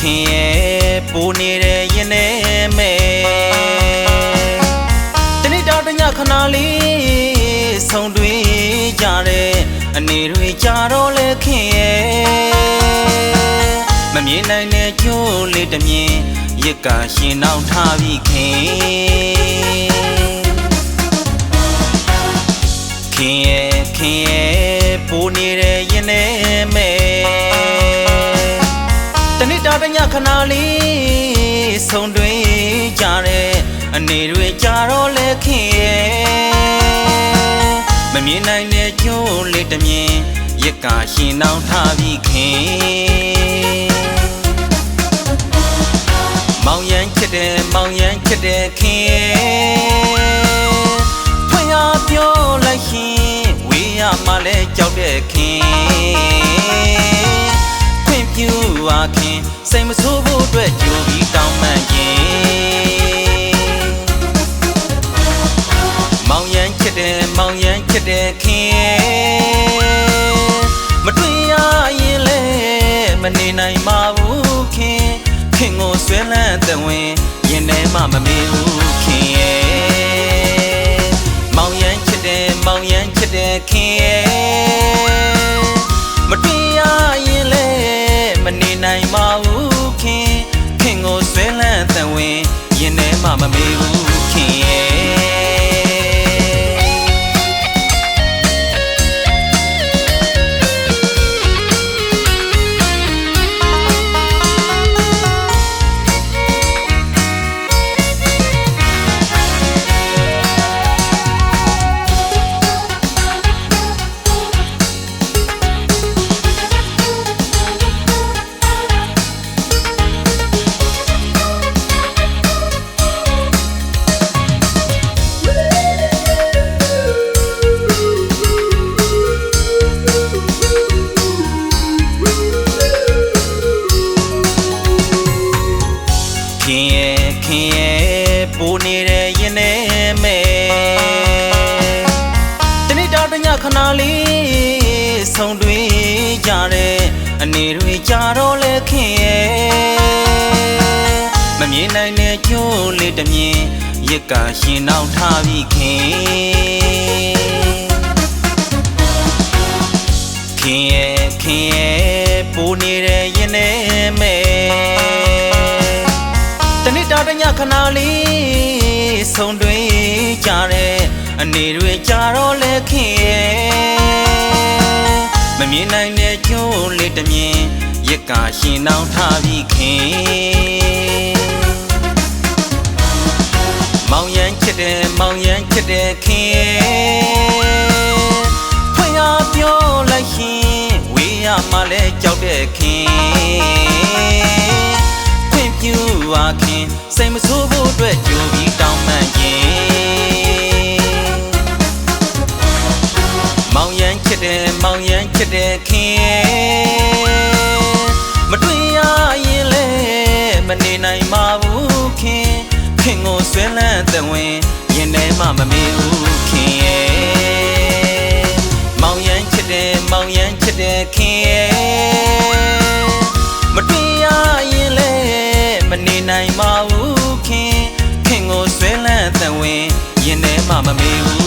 ခင်ရဲ့ပိုနေတဲ့ရင်ထဲမဲ့တနေ့တော့တညခဏလေးဆုံတွေ့ကြတဲ့အနေတွေကြတော့လဲခင်ရဲ့မမြင်နိုင်တဲ့ကျိုးလေးတစ်မြင်ရစ်ကရှင်နောက်ထားပြီးခင်ခင်ရဲ့ ဏလေးဆုံတွေ့ကြတဲ့အနေတွေကြတော့လဲခင်ရဲ့မမြင်နိုင်တဲ့ကျိုးလေးတစ်မြင်ရစ်ကရှင်နောက်ထားပြီးခင်မောင်ရမ်းချစ်တယ်မောင်ရမ်းချစ်တယ်ခင်ဖွင့်ရပြောလိုက်ရှင်ဝေးရမှလဲကြောက်တဲ့ခင်ခွင့်ပြုပါခင်စိတ်မဆိုးဖို့အတွက်ကြိုပြီးတောင်းပန်ခြင်းမောင်ရမ်းချစ်တယ်မောင်ရမ်းချစ်တယ်ခင်မတွေ့ရရင်လဲမနေနိုင်ပါဘူးခင်ခင်ကိုဆွဲလန်းတဲ့ဝင်ရင်ထဲမှာမမေ့ဘူးခင်ရဲ့မောင်ရမ်းချစ်တယ်မောင်ရမ်းချစ်တယ်ခင်ရဲ့ လေးဆုံတွေ့ကြတဲ့အနေတွေကြတော့လဲခင်ရဲ့မမြင်နိုင်တဲ့ကျိုးလေးတစ်မြင်ရစ်ကရှင်နောက်ထားပြီးခင်ခင်ရဲ့ခင်ရဲ့ပိုးနေတဲ့ရင်ထဲမဲ့တနေ့တာတညခဏလေးဆုံတွေ့ကြတဲ့အနေတွေကြတော့လဲခင်ရဲ့ မမြင်နိုင်တဲ့ကျိုးလေးတစ်မြင်ရစ်ကရှင်နောက်ထားပြီးခင်မောင်ရမ်းချစ်တယ်မောင်ရမ်းချစ်တယ်ခင်ရဲ့ဖွင့်ရပြောလိုက်ရှင်ဝေးရမှလဲကြောက်တဲ့ခင်ခွင့်ပြုပါခင်စိတ်မဆိုးဖို့အတွက်ကြို မှာမမေ့ဘူးခင်ရဲ့မောင်ရမ်းချစ်တယ်မောင်ရမ်းချစ်တယ်ခင်ရဲ့မတွေ့ရရင်လဲမနေနိုင်ပါဘူးခင်ခင်ကိုဆွဲလန်းတဲ့ဝင်ရင်ထဲမှာမမေ့